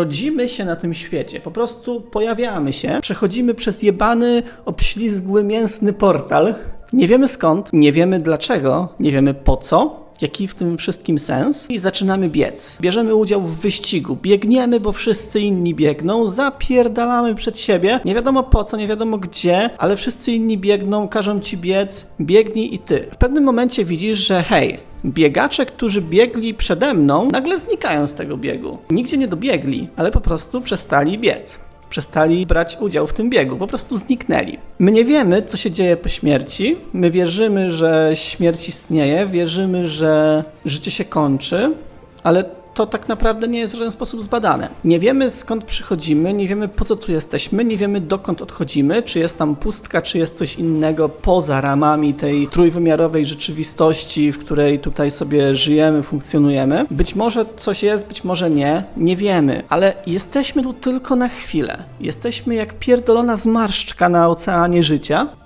rodzimy się na tym świecie. Po prostu pojawiamy się, przechodzimy przez jebany, obślizgły, mięsny portal. Nie wiemy skąd, nie wiemy dlaczego, nie wiemy po co, jaki w tym wszystkim sens i zaczynamy biec. Bierzemy udział w wyścigu, biegniemy, bo wszyscy inni biegną, zapierdalamy przed siebie, nie wiadomo po co, nie wiadomo gdzie, ale wszyscy inni biegną, każą ci biec, biegnij i ty. W pewnym momencie widzisz, że hej, biegacze, którzy biegli przede mną, nagle znikają z tego biegu. Nigdzie nie dobiegli, ale po prostu przestali biec przestali brać udział w tym biegu, po prostu zniknęli. My nie wiemy, co się dzieje po śmierci. My wierzymy, że śmierć istnieje, wierzymy, że życie się kończy, ale to tak naprawdę nie jest w żaden sposób zbadane. Nie wiemy skąd przychodzimy, nie wiemy po co tu jesteśmy, nie wiemy dokąd odchodzimy, czy jest tam pustka, czy jest coś innego poza ramami tej trójwymiarowej rzeczywistości, w której tutaj sobie żyjemy, funkcjonujemy. Być może coś jest, być może nie, nie wiemy, ale jesteśmy tu tylko na chwilę. Jesteśmy jak pierdolona zmarszczka na oceanie życia